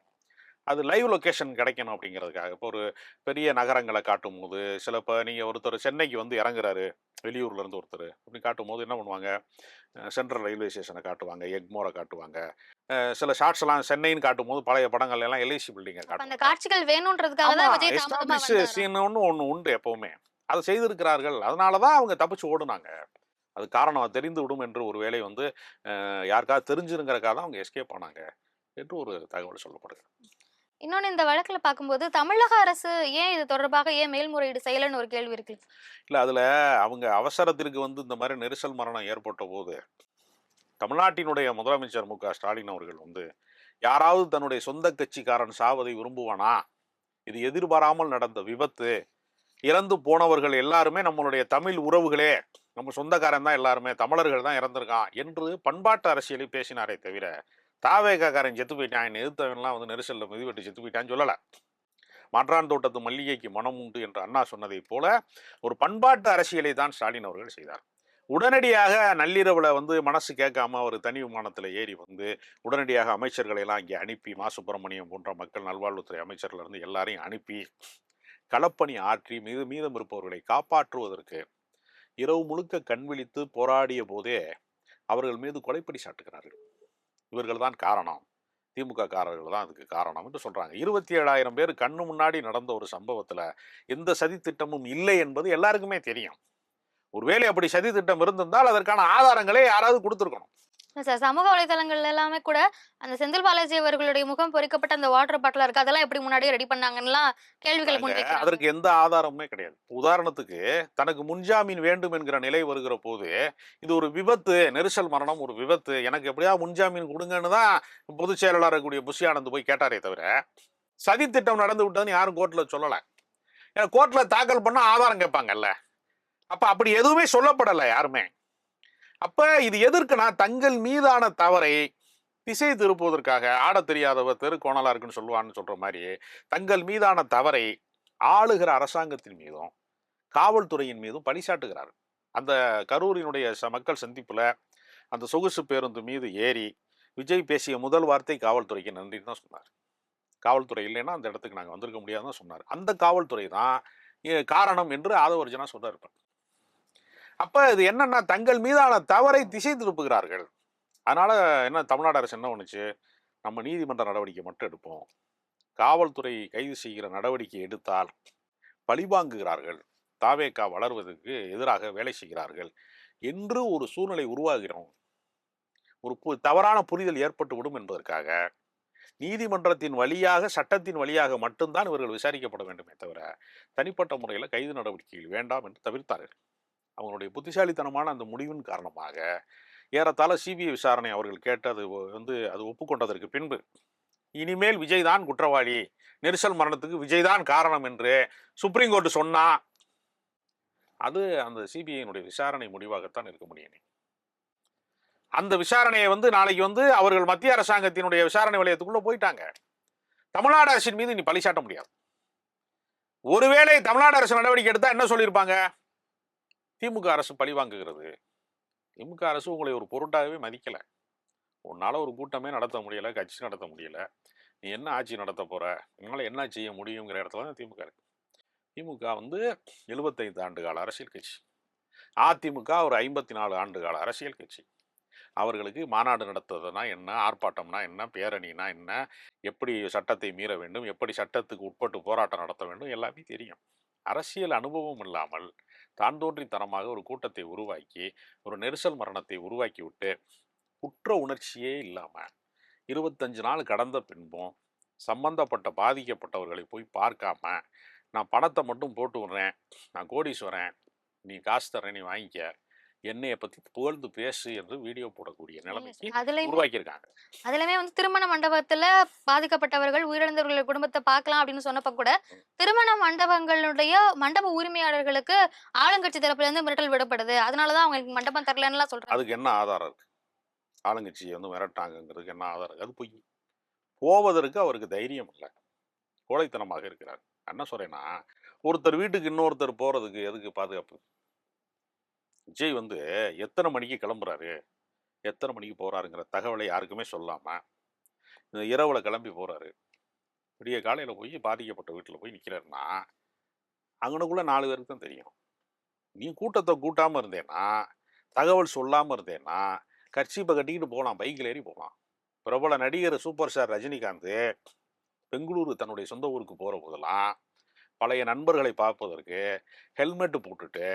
அது லைவ் லொக்கேஷன் கிடைக்கணும் அப்படிங்கிறதுக்காக. இப்போ ஒரு பெரிய நகரங்களை காட்டும் போது சில இப்போ நீங்கள் ஒருத்தர் சென்னைக்கு வந்து இறங்குறாரு வெளியூர்ல இருந்து ஒருத்தர் அப்படி காட்டும் போது என்ன பண்ணுவாங்க? சென்ட்ரல் ரயில்வே ஸ்டேஷனை காட்டுவாங்க எக்மோரை காட்டுவாங்க. சில ஷார்ட்ஸ் எல்லாம் சென்னைன்னு காட்டும் போது பழைய படங்கள் எல்லாம் எல்ஐசி பில்டிங்கை காட்டுவாங்க காட்சிகள் எஸ்டாப்ளிஷ்? சீன் ஒன்று உண்டு எப்பவுமே. அதை செய்திருக்கிறார்கள். அதனால தான் அவங்க தப்பிச்சு ஓடுனாங்க. அது காரணம் தெரிந்து விடும் என்று ஒரு வேளை வந்து யாருக்காவது தெரிஞ்சிருங்கிறக்காக தான் அவங்க எஸ்கேப் ஆனாங்க என்று ஒரு தகவல் சொல்லப்படுது. இன்னொன்று இந்த வழக்கில் பார்க்கும்போது தமிழக அரசு ஏன் இது தொடர்பாக ஏன் மேல்முறையீடு செய்யலைன்னு ஒரு கேள்வி இருக்கு. இல்லை அதில் அவங்க அவசரத்திற்கு வந்து இந்த மாதிரி நெரிசல் மரணம் ஏற்பட்ட போது தமிழ்நாட்டினுடைய முதலமைச்சர் மு க ஸ்டாலின் அவர்கள் வந்து யாராவது தன்னுடைய சொந்த கட்சிக்காரன் சாவதை விரும்புவானா? இது எதிர்பாராமல் நடந்த விபத்து. இறந்து போனவர்கள் எல்லாருமே நம்மளுடைய தமிழ் உறவுகளே. நம்ம சொந்தக்காரன் தான் எல்லாருமே. தமிழர்கள் தான் இறந்திருக்கான் என்று பண்பாட்டு அரசியலை பேசினாரே தவிர தாவேகாக்காரன் செத்து போயிட்டான். எதிர்த்தவன்லாம் வந்து நெரிசலில் மிதிவெட்டு செத்து போயிட்டான்னு சொல்லலை. மாற்றான் தோட்டத்து மல்லிகைக்கு மனம் உண்டு என்று அண்ணா சொன்னதைப் போல ஒரு பண்பாட்டு அரசியலை தான் ஸ்டாலின் அவர்கள் செய்தார். உடனடியாக நள்ளிரவில் வந்து மனசு கேட்காம ஒரு தனி விமானத்தில் ஏறி வந்து உடனடியாக அமைச்சர்களை எல்லாம் இங்கே அனுப்பி மா. சுப்பிரமணியம் போன்ற மக்கள் நல்வாழ்வுத்துறை அமைச்சர்ல இருந்து எல்லாரையும் அனுப்பி களப்பணி ஆற்றி மீது மீதம் இருப்பவர்களை காப்பாற்றுவதற்கு இரவு முழுக்க கண் விழித்து போராடிய போதே அவர்கள் மீது கொலைப்படி சாட்டுகிறார்கள். இவர்கள் தான் காரணம். திமுக காரர்கள் தான் அதுக்கு காரணம் என்று சொல்றாங்க. இருபத்தி ஏழாயிரம் பேர் கண்ணு முன்னாடி நடந்த ஒரு சம்பவத்துல எந்த சதி திட்டமும் இல்லை என்பது எல்லாருக்குமே தெரியும். ஒருவேளை அப்படி சதி திட்டம் இருந்திருந்தால் அதற்கான ஆதாரங்களை யாராவது கொடுத்துருக்கணும். சார் சமூக வலைதளங்கள்ல எல்லாமே கூட அந்த செந்தில் பாலாஜி அவர்களுடைய முகம் பொறிக்கப்பட்ட அந்த வாட்டர் பாட்டில் இருக்கு. அதெல்லாம் எப்படி முன்னாடியே ரெடி பண்ணாங்கன்னுலாம் கேள்விகளை முன்வைக்கிறாங்க அதற்கு எந்த ஆதாரமுமே கிடையாது. உதாரணத்துக்கு தனக்கு முன்ஜாமீன் வேண்டும் என்கிற நிலை வருகிற போது இது ஒரு விபத்து நெரிசல் மரணம் ஒரு விபத்து. எனக்கு எப்படியா முன்ஜாமீன் கொடுங்கன்னு தான் பொதுச் செயலாளர் இருக்கக்கூடிய புஷி ஆனந்த் போய் கேட்டாரே தவிர சதி திட்டம் நடந்து விட்டதுன்னு யாரும் கோர்ட்ல சொல்லல. ஏன்னா கோர்ட்ல தாக்கல் பண்ணா ஆதாரம் கேட்பாங்கல்ல. அப்ப அப்படி எதுவுமே சொல்லப்படல யாருமே. அப்ப இது எதற்குனா தங்கள் மீதான தவறை திசை திருப்புவதற்காக ஆடத் தெரியாதவர் தெரு கோணலா இருக்குன்னு சொல்லுவான்னு சொல்ற மாதிரி தங்கள் மீதான தவறை ஆளுகிற அரசாங்கத்தின் மீதும் காவல்துறையின் மீதும் பழிசாட்டுகிறார் அந்த கரூரினுடைய ச- மக்கள் சந்திப்புல அந்த சொகுசு பேருந்து மீது ஏறி விஜய் பேசிய முதல் வார்த்தை காவல்துறைக்கு நன்றி தான் சொன்னார். காவல்துறை இல்லைன்னா அந்த இடத்துக்கு நாங்கள் வந்திருக்க முடியாதுன்னு சொன்னார். அந்த காவல்துறை தான் காரணம் என்று ஆதவர்ஜனா சொல்றாரு அப்ப இது என்னன்னா தங்கள் மீதான தவறை திசை திருப்புகிறார்கள். அதனால என்ன தமிழ்நாடு அரசு என்ன பண்ணுச்சு? நம்ம நீதிமன்ற நடவடிக்கை மட்டும் எடுப்போம். காவல்துறை கைது செய்கிற நடவடிக்கை எடுத்தால் பழிவாங்குகிறார்கள். தாவேக்கா வளர்வதற்கு எதிராக வேலை செய்கிறார்கள் என்று ஒரு சூழ்நிலை உருவாகிறோம். ஒரு பு- தவறான புரிதல் ஏற்பட்டு விடும் என்பதற்காக. நீதிமன்றத்தின் வழியாக சட்டத்தின் வழியாக மட்டும்தான் இவர்கள் விசாரிக்கப்பட வேண்டுமே தவிர தனிப்பட்ட முறையில் கைது நடவடிக்கைகள் வேண்டாம் என்று தவிர்த்தார்கள். அவங்களுடைய புத்திசாலித்தனமான அந்த முடிவின் காரணமாக ஏறத்தாழ சிபிஐ விசாரணை அவர்கள் கேட்டது வந்து அது ஒப்புக்கொண்டதற்கு பின்பு இனிமேல் விஜய் தான் குற்றவாளி. நெரிசல் மரணத்துக்கு விஜய் தான் காரணம் என்று சுப்ரீம் கோர்ட் சொன்னா அது அந்த சிபிஐனுடைய விசாரணை முடிவாகத்தான் இருக்க முடியும். அந்த விசாரணையை வந்து நாளைக்கு வந்து அவர்கள் மத்திய அரசாங்கத்தினுடைய விசாரணை வலயத்துக்குள்ளே போயிட்டாங்க. தமிழ்நாடு அரசின் மீது நீ பழி சாட்ட முடியாது. ஒருவேளை தமிழ்நாடு அரசு நடவடிக்கை எடுத்தால் என்ன சொல்லியிருப்பாங்க? திமுக அரசு பழி வாங்குகிறது. திமுக அரசு உங்களை ஒரு பொருட்டாகவே மதிக்கலை. உன்னால் ஒரு கூட்டமே நடத்த முடியலை கட்சி நடத்த முடியலை. நீ என்ன ஆட்சி நடத்த போகிற உன்னால் என்ன செய்ய முடியுங்கிற இடத்துல தான் திமுக இருக்கு. திமுக வந்து எழுபத்தைந்து ஆண்டு கால அரசியல் கட்சி. அதிமுக ஒரு ஐம்பத்தி நாலு ஆண்டு கால அரசியல் கட்சி. அவர்களுக்கு மாநாடு நடத்துறதுனா என்ன? ஆர்ப்பாட்டம்னா என்ன? பேரணினா என்ன? எப்படி சட்டத்தை மீற வேண்டும்? எப்படி சட்டத்துக்கு உட்பட்டு போராட்டம் நடத்த வேண்டும்? எல்லாமே தெரியும். அரசியல் அனுபவம் இல்லாமல் தான் தோன்றித்தனமாக ஒரு கூட்டத்தை உருவாக்கி ஒரு நெரிசல் மரணத்தை உருவாக்கி விட்டு குற்ற உணர்ச்சியே இல்லாமல் இருபத்தஞ்சு நாள் கடந்த பின்பும் சம்பந்தப்பட்ட பாதிக்கப்பட்டவர்களை போய் பார்க்காம நான் பணத்தை மட்டும் போட்டு விடுறேன் நான் கோடீஸ்வரன் நீ காசு தரேன் நீ வாங்கிக்க என்னைய பற்றி புகழ்ந்து பேசு என்று வீடியோ போடக்கூடிய நிலைமைக்கு உருவாக்கியிருக்காங்க. அதுலயுமே வந்து திருமண மண்டபத்துல பாதிக்கப்பட்டவர்கள் உயிரிழந்தவர்களுடைய குடும்பத்தை பார்க்கலாம் அப்படின்னு சொன்னப்ப கூட திருமண மண்டபங்களுடைய மண்டப உரிமையாளர்களுக்கு ஆளுங்கட்சி தரப்புல இருந்து மிரட்டல் விடப்படுது. அதனாலதான் அவங்களுக்கு மண்டபம் தரலன்னு சொல்றாங்க. அதுக்கு என்ன ஆதாரம் இருக்கு? ஆளுங்கட்சியை வந்து மிரட்டாங்கங்கிறதுக்கு என்ன ஆதாரம் இருக்கு? அது பொய். போவதற்கு அவருக்கு தைரியம் இல்லை. கோழைத்தனமாக இருக்கிறார். என்ன சொல்றேன்னா ஒருத்தர் வீட்டுக்கு இன்னொருத்தர் போறதுக்கு எதுக்கு பாதுகாப்பு? விஜய் வந்து எத்தனை மணிக்கு கிளம்புறாரு? எத்தனை மணிக்கு போகிறாருங்கிற தகவலை யாருக்குமே சொல்லாமல் இந்த இரவில் கிளம்பி போகிறாரு விடிய காலையில் போய் பாதிக்கப்பட்ட வீட்டில் போய் நிற்கிறாருன்னா அங்கனுக்குள்ளே நாலு பேருக்கு தான் தெரியும். நீ கூட்டத்தை கூட்டாமல் இருந்தேன்னா தகவல் சொல்லாமல் இருந்தேன்னா கர்ச்சீப்பை கட்டிக்கிட்டு போகலாம் பைக்கில் ஏறி போகலாம் பிரபல நடிகர் சூப்பர் ஸ்டார் ரஜினிகாந்த் பெங்களூரு தன்னுடைய சொந்த ஊருக்கு போகிற போதெல்லாம் பழைய நண்பர்களை பார்ப்பதற்கு ஹெல்மெட்டு போட்டுட்டு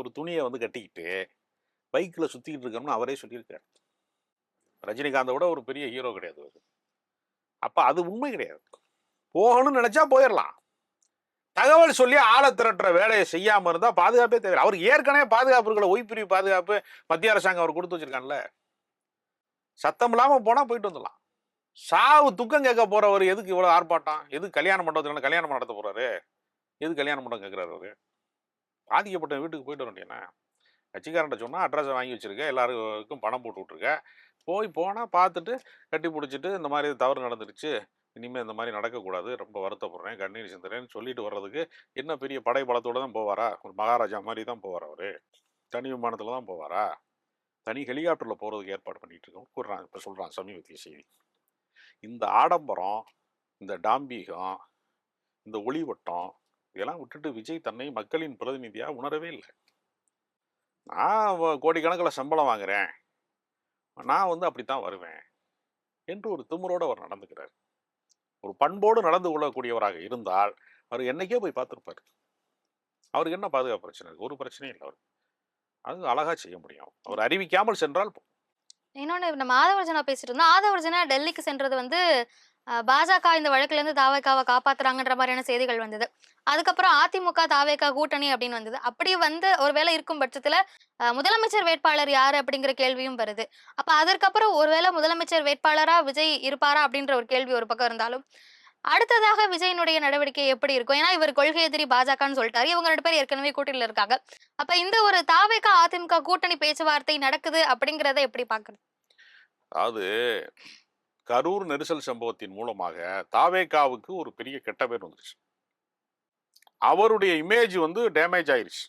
ஒரு துணியை வந்து கட்டிக்கிட்டு பைக்கில் சுற்றிக்கிட்டு இருக்கோம்னு அவரே சொல்லியிருக்காரு ரஜினிகாந்தை விட ஒரு பெரிய ஹீரோ கிடையாது அவர். அப்போ அது உண்மை கிடையாது. போகணும்னு நினச்சா போயிடலாம் தகவல் சொல்லி ஆளை திரட்டுற வேலையை செய்யாமல் இருந்தால் பாதுகாப்பே தேவை அவருக்கு ஏற்கனவே பாதுகாப்பு இருக்கல ஒய்பிரிவு பாதுகாப்பு மத்திய அரசாங்கம் அவர் கொடுத்து வச்சிருக்கான்ல சத்தம் இல்லாமல் போனால் போயிட்டு வந்துடலாம். சாவு துக்கம் கேட்க போகிறவர் எதுக்கு இவ்வளோ ஆர்ப்பாட்டம்? எதுக்கு கல்யாண மண்டபத்தில் கல்யாணம் நடத்த போகிறாரு எது கல்யாண மண்டபம் கேட்குறாரு அவர்? பாதிக்கப்பட்ட வீட்டுக்கு போயிட்டு வர வேண்டியண்ணா கட்சிக்காரன்ட்ட சொன்னால் அட்ரஸை வாங்கி வச்சிருக்க எல்லாருக்கும் பணம் போட்டு விட்ருக்க போய் போனால் பார்த்துட்டு கட்டி பிடிச்சிட்டு இந்த மாதிரி தவறு நடந்துருச்சு இனிமேல் இந்த மாதிரி நடக்கக்கூடாது ரொம்ப வருத்தப்படுறேன் கண்ணீர் சிந்துறேன்னு சொல்லிட்டு வர்றதுக்கு என்ன பெரிய படை பலத்தோடு தான் போவாரா? ஒரு மகாராஜா மாதிரி தான் போவார் அவர்? தனி விமானத்தில் தான் போவாரா? தனி ஹெலிகாப்டரில் போகிறதுக்கு ஏற்பாடு பண்ணிகிட்டு இருக்கோம் கூறுறான் இப்போ சொல்கிறான் சமீபத்திய செய்தி. இந்த ஆடம்பரம் இந்த டாம்பீகம் இந்த ஒளிவட்டம் இதெல்லாம் விட்டுட்டு விஜய் தன்னை மக்களின் பிரதிநிதியாக உணரவே இல்லை. நான் கோடிக்கணக்கில் சம்பளம் வாங்குறேன். நான் வந்து அப்படித்தான் வருவேன் என்று ஒரு திமுறோடு அவர் நடந்துக்கிறார். ஒரு பண்போடு நடந்து கொள்ளக்கூடியவராக இருந்தால் அவர் என்னைக்கே போய் பார்த்துருப்பார். அவருக்கு என்ன பாதுகாப்பு பிரச்சனை இருக்கு? ஒரு பிரச்சனையும் இல்லை அவர் அது அழகாக செய்ய முடியும். அவர் அறிவிக்காமல் சென்றால் இன்னொன்று நம்ம ஆதவர்ஜனா பேசிட்டு இருந்தோம். ஆதவர்ஜனா டெல்லிக்கு சென்றது வந்து பாஜக இந்த வழக்குல இருந்து தாவேக்காவை காப்பாத்துறாங்கன்ற மாதிரியான செய்திகள் வந்தது. அதுக்கப்புறம் அதிமுக தாவேக்கா கூட்டணி அப்படின்னு வந்தது. அப்படி வந்து ஒருவேளை இருக்கும் பட்சத்துல முதலமைச்சர் வேட்பாளர் யாரு அப்படிங்கிற கேள்வியும் வருது. அப்ப அதற்கப்புறம் ஒருவேளை முதலமைச்சர் வேட்பாளரா விஜய் இருப்பாரா அப்படின்ற ஒரு கேள்வி ஒரு பக்கம் இருந்தாலும் அடுத்ததாக விஜயனுடைய நடவடிக்கை எப்படி இருக்கும்? ஏன்னா இவர் கொள்கை எதிரி பாஜகன்னு சொல்லிட்டாரு. இவங்க ரெண்டு பேர் ஏற்கனவே கூட்டணியில இருக்காங்க. அப்ப இந்த ஒரு தாவேக்கா அதிமுக கூட்டணி பேச்சுவார்த்தை நடக்குது அப்படிங்கறத எப்படி பாக்குறது? அதாவது கரூர் நெரிசல் சம்பவத்தின் மூலமாக தாவேகாவுக்கு ஒரு பெரிய கெட்ட பேர் வந்துருச்சு. அவருடைய இமேஜ் வந்து டேமேஜ் ஆயிருச்சு.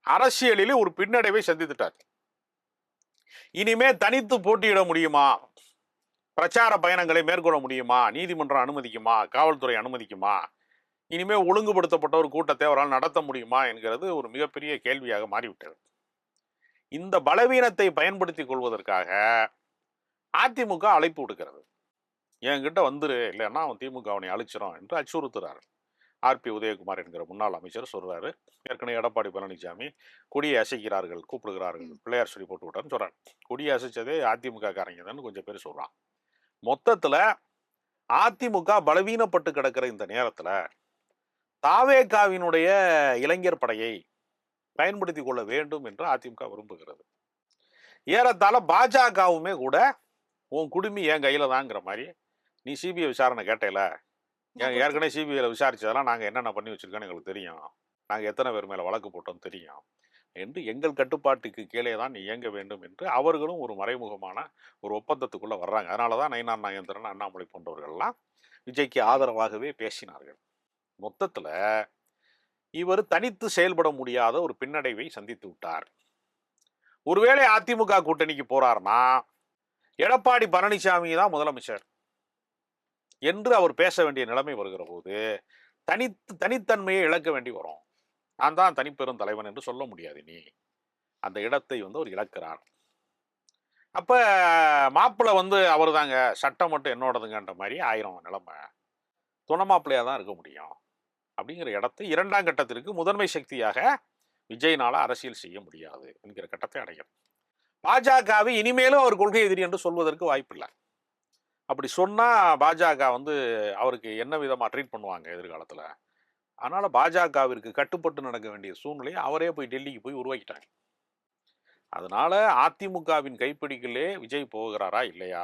அரசியலில் ஒரு பின்னடைவை சந்தித்துட்டார். இனிமே தனித்து போட்டியிட முடியுமா? பிரச்சார பயணங்களை மேற்கொள்ள முடியுமா? நீதிமன்றம் அனுமதிக்குமா? காவல்துறை அனுமதிக்குமா? இனிமே ஒழுங்குபடுத்தப்பட்ட ஒரு கூட்டத்தை அவரால் நடத்த முடியுமா? என்கிறது ஒரு மிகப்பெரிய கேள்வியாக மாறிவிட்டது. இந்த பலவீனத்தை பயன்படுத்திக் கொள்வதற்காக அதிமுக அழைப்பு விடுக்கிறது. என்கிட்ட வந்துரு இல்லைன்னா அவன் திமுக அவனை அழிச்சிரும் என்று அச்சுறுத்துறாரு. ஆர்பி உதயகுமார் என்கிற முன்னாள் அமைச்சர் சொல்றாரு. ஏற்கனவே எடப்பாடி பழனிசாமி கொடியை அசைக்கிறார்கள் கூப்பிடுகிறார்கள் பிள்ளையார் சொல்லி போட்டு விட்டாருன்னு சொல்றாரு. கொடியை அசைச்சதே அதிமுக காரங்க தான் கொஞ்சம் பேர் சொல்றான். மொத்தத்துல அதிமுக பலவீனப்பட்டு கிடக்கிற இந்த நேரத்துல தாவேகாவினுடைய இளைஞர் படையை பயன்படுத்தி கொள்ள வேண்டும் என்று அதிமுக விரும்புகிறது. ஏறத்தாழ பாஜகவுமே கூட உன் குடுமி என் கையில தாங்கிற மாதிரி நீ சிபிஐ விசாரணை கேட்டேல ஏன் ஏற்கனவே சிபிஐல விசாரிச்சதெல்லாம் நாங்க என்னென்ன பண்ணி வச்சிருக்கோன்னு எங்களுக்கு தெரியும். நாங்க எத்தனை பேர் மேல வழக்கு போட்டோம் தெரியும். என்று எங்கள் கட்டுப்பாட்டுக்கு கீழே தான் இயங்க வேண்டும் என்று அவர்களும் ஒரு மறைமுகமான ஒரு ஒப்பந்தத்துக்குள்ள வர்றாங்க. அதனால தான் நயினார் நாகேந்திரன் அண்ணாமலை போன்றவர்கள்லாம் விஜய்க்கு ஆதரவாகவே பேசினார்கள். மொத்தத்துல இவர் தனித்து செயல்பட முடியாத ஒரு பின்னடைவை சந்தித்து விட்டார். ஒருவேளை அதிமுக கூட்டணிக்கு போறாருன்னா எடப்பாடி பழனிசாமி தான் முதலமைச்சர். என்று அவர் பேச வேண்டிய நிலைமை வருகிற போது தனித்து தனித்தன்மையை இழக்க வேண்டி வரும். நான் தான் தனிப்பெரும் தலைவன் என்று சொல்ல முடியாது நீ அந்த இடத்தை வந்து அவர் இழக்கிறார் அப்ப மாப்பிள்ளை வந்து அவர் தாங்க சட்டம் மட்டும் என்னோடதுங்கன்ற மாதிரி ஆயிரம் நிலைமை. துணை மாப்பிள்ளையாக தான் இருக்க முடியும். அப்படிங்கிற இடத்தை இரண்டாம் கட்டத்திற்கு முதன்மை சக்தியாக விஜய்னால அரசியல் செய்ய முடியாது என்கிற கட்டத்தை அடையும். பாஜகவை இனிமேலும் அவர் கொள்கை எதிரி என்று சொல்வதற்கு வாய்ப்பில்லை. அப்படி சொன்னா பாஜக வந்து அவருக்கு என்ன விதமா ட்ரீட் பண்ணுவாங்க எதிர்காலத்துல? அதனால பாஜகவிற்கு கட்டுப்பட்டு நடக்க வேண்டிய சூழ்நிலையை அவரே போய் டெல்லிக்கு போய் உருவாக்கிட்டாங்க அதனால அதிமுகவின் கைப்பிடிகளே விஜய் போகிறாரா இல்லையா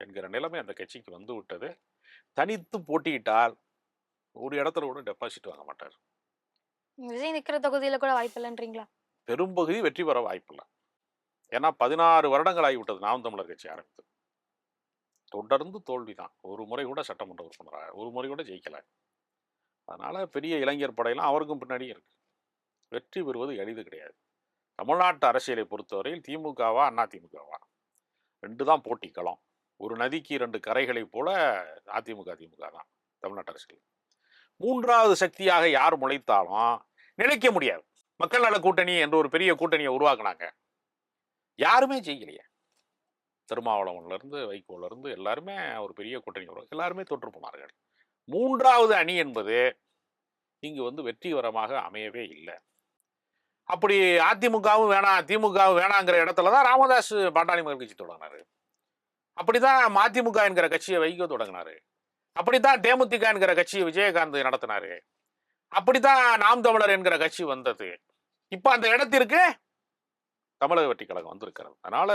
என்கிற நிலைமை அந்த கட்சிக்கு வந்து விட்டது. தனித்து போட்டியிட்டால் ஒரு இடத்துல கூட டெபாசிட் வாங்க மாட்டார். விஜய் நிக்கிற தொகுதியில கூட வாய்ப்பு இல்லைன்றீங்களா பெரும்பகுதி வெற்றி பெற வாய்ப்பில்லை. ஏன்னா பதினாறு வருடங்கள் ஆகிவிட்டது நாம் தமிழர் கட்சி ஆரம்பித்து தொடர்ந்து தோல்வி தான் ஒரு முறை கூட சட்டமன்ற உறுப்பினராக ஒரு முறை கூட ஜெயிக்கலை. அதனால் பெரிய இளைஞர் படையெல்லாம் அவருக்கும் பின்னாடியே இருக்குது வெற்றி பெறுவது எளிது கிடையாது. தமிழ்நாட்டு அரசியலை பொறுத்தவரையில் திமுகவா அண்ணா திமுகவா? ரெண்டு தான் போட்டி களம். ஒரு நதிக்கு ரெண்டு கரைகளைப் போல அதிமுக திமுக தான் தமிழ்நாட்டு அரசியல். மூன்றாவது சக்தியாக யார் முளைத்தாலும் நிலைக்க முடியாது. மக்கள் நல கூட்டணி என்ற ஒரு பெரிய கூட்டணியை உருவாக்குனாங்க. யாருமே ஜெயிக்கலையே. திருமாவளவன்லேருந்து வைகோலேருந்து எல்லாருமே ஒரு பெரிய கூட்டணி வரும் எல்லாருமே தொற்று போனார்கள் மூன்றாவது அணி என்பது இங்கு வந்து வெற்றிகரமாக அமையவே இல்லை. அப்படி அதிமுகவும் வேணாம் திமுகவும் வேணாங்கிற இடத்துல தான் ராமதாஸ் பாட்டாளி மக்கள் கட்சி தொடங்கினாரு. அப்படிதான் மதிமுக என்கிற கட்சியை வைகோ தொடங்கினாரு. அப்படித்தான் தேமுதிக என்கிற கட்சியை விஜயகாந்த் நடத்தினாரு. அப்படித்தான் நாம் தமிழர் என்கிற கட்சி வந்தது. இப்போ அந்த இடத்திற்கு தமிழக வெற்றி கழகம் வந்திருக்கிறது. அதனால்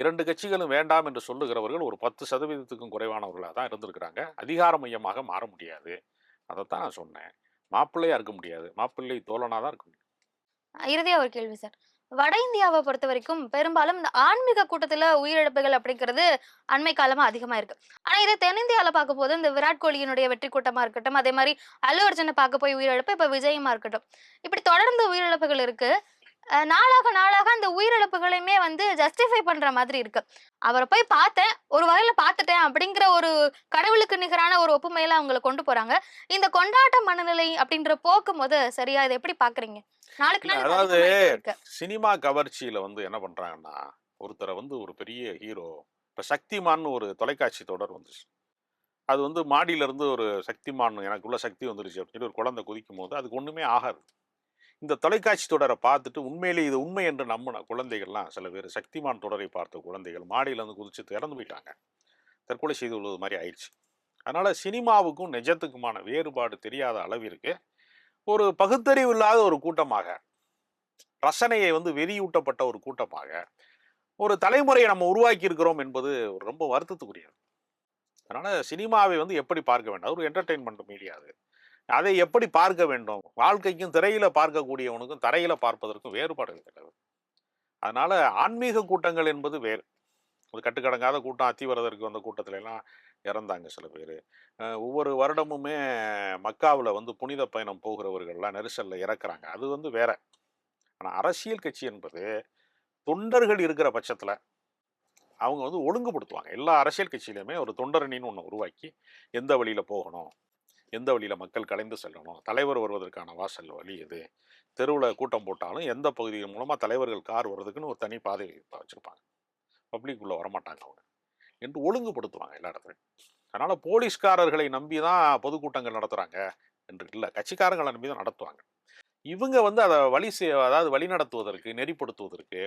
இரண்டு கட்சிகளும் வேண்டாம் என்று சொல்லுகிறவர்கள் ஒரு பத்து சதவீதத்துக்கும் குறைவானவர்களாக தான் இருந்திருக்கிறாங்க. அதிகார மையமாக மாற முடியாது. அதைத்தான் நான் சொன்னேன். மாப்பிள்ளையாக இருக்க முடியாது. மாப்பிள்ளை தோழனா தான் இருக்க முடியும். இறுதியாக ஒரு கேள்வி சார். வட இந்தியாவை பொறுத்த வரைக்கும் பெரும்பாலும் இந்த ஆன்மீக கூட்டத்தில் உயிரிழப்புகள் அப்படிங்கிறது அண்மை காலமாக அதிகமாக இருக்கு. ஆனால் இதே தென்னிந்தியாவில் பார்க்க போது இந்த விராட் கோலியினுடைய வெற்றி கூட்டமாக இருக்கட்டும் அதே மாதிரி அல்லு அர்ஜுனை பார்க்க போய் உயிரிழப்பு இப்போ விஜயமாக இருக்கட்டும். இப்படி தொடர்ந்து உயிரிழப்புகள் இருக்குது நாளாக நாளாக அந்த உயிரிழப்புகளையுமே வந்து ஜஸ்டிஃபை பண்ற மாதிரி இருக்கு. அவரை போய் பார்த்தேன். ஒரு வகையில பார்த்துட்டேன் அப்படிங்கிற ஒரு கடவுளுக்கு நிகரான ஒரு ஒப்புமையில அவங்களை கொண்டு போறாங்க. இந்த கொண்டாட்ட மனநிலை அப்படின்ற போக்கும் போது சரியா இதை எப்படி பாக்குறீங்க? நாளுக்கு அதாவது. சினிமா கவர்ச்சியில வந்து என்ன பண்றாங்கன்னா ஒருத்தரை வந்து ஒரு பெரிய ஹீரோ இப்ப சக்திமான் ஒரு தொலைக்காட்சி தொடர் வந்துச்சு. அது வந்து மாடியில இருந்து ஒரு சக்திமான் எனக்குள்ள சக்தி வந்துருச்சு அப்படின்னு ஒரு குழந்தை குதிக்கும் போது அதுக்கு ஒண்ணுமே ஆகாது. இந்த தொலைக்காட்சி தொடரை பார்த்துட்டு உண்மையிலேயே இது உண்மை என்று நம்பின குழந்தைகள்லாம் சில பேர் சக்திமான் தொடரை பார்த்த குழந்தைகள் மாடியில வந்து குதிச்சு இறந்து போயிட்டாங்க. தற்கொலை செய்து கொள்வது மாதிரி ஆயிடுச்சு. அதனால் சினிமாவுக்கும் நிஜத்துக்குமான வேறுபாடு தெரியாத அளவிற்கு ஒரு பகுத்தறிவு இல்லாத ஒரு கூட்டமாக ரசனையை வந்து வெறியூட்டப்பட்ட ஒரு கூட்டமாக ஒரு தலைமுறையை நம்ம உருவாக்கி இருக்கிறோம் என்பது ஒரு ரொம்ப வருத்தத்துக்குரியது. அதனால் சினிமாவை வந்து எப்படி பார்க்க வேண்டாம்? ஒரு என்டர்டெயின்மெண்ட் மீடியா அது. அதை எப்படி பார்க்க வேண்டும்? வாழ்க்கைக்கும் திரையில பார்க்கக்கூடியவனுக்கும் தரையில பார்ப்பதற்கும் வேறுபாடு இருக்கிறது அதனால ஆன்மீக கூட்டங்கள் என்பது வேறு. ஒரு கட்டுக்கடங்காத கூட்டம் அத்திவரதற்கு வந்த கூட்டத்துல எல்லாம் இறந்தாங்க சில பேர். ஒவ்வொரு வருடமுமே மக்காவில் வந்து புனித பயணம் போகிறவர்கள்லாம் நெரிசலில் இறக்குறாங்க. அது வந்து வேற. ஆனால் அரசியல் கட்சி என்பது தொண்டர்கள் இருக்கிற பட்சத்தில் அவங்க வந்து ஒழுங்குபடுத்துவாங்க. எல்லா அரசியல் கட்சியிலையுமே ஒரு தொண்டரணின்னு ஒன்று உருவாக்கி எந்த வழியில் போகணும்? எந்த வழியில் மக்கள் கலைந்து செல்லணும்? தலைவர் வருவதற்கான வாசல் வழி எது? தெருவில் கூட்டம் போட்டாலும் எந்த பகுதியின் மூலமாக தலைவர்கள் கார் வர்றதுக்குன்னு ஒரு தனி பாதை வச்சுருப்பாங்க. பப்ளிக் உள்ள வரமாட்டாங்க அவங்க. என்று ஒழுங்குபடுத்துவாங்க எல்லா இடத்துலையும். அதனால் போலீஸ்காரர்களை நம்பி தான் பொதுக்கூட்டங்கள் நடத்துகிறாங்க என்று இல்லை. கட்சிக்காரங்களை நம்பி தான் நடத்துவாங்க. இவங்க வந்து அதை வழி செய் அதாவது வழி நடத்துவதற்கு நெறிப்படுத்துவதற்கு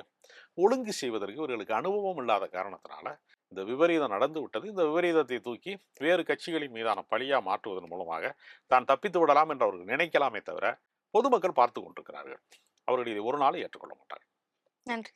ஒழுங்கு செய்வதற்கு இவர்களுக்கு அனுபவம் இல்லாத காரணத்தினால இந்த விபரீதம் நடந்து விட்டது. இந்த விபரீதத்தை தூக்கி வேறு கட்சிகளின் மீதான பழியாக மாற்றுவதன் மூலமாக தான் தப்பித்து விடலாம் என்று அவர்கள் நினைக்கலாமே தவிர பொதுமக்கள் பார்த்து கொண்டிருக்கிறார்கள். அவர்கள் இதை ஒரு நாள் ஏற்றுக்கொள்ள மாட்டார்கள். நன்றி.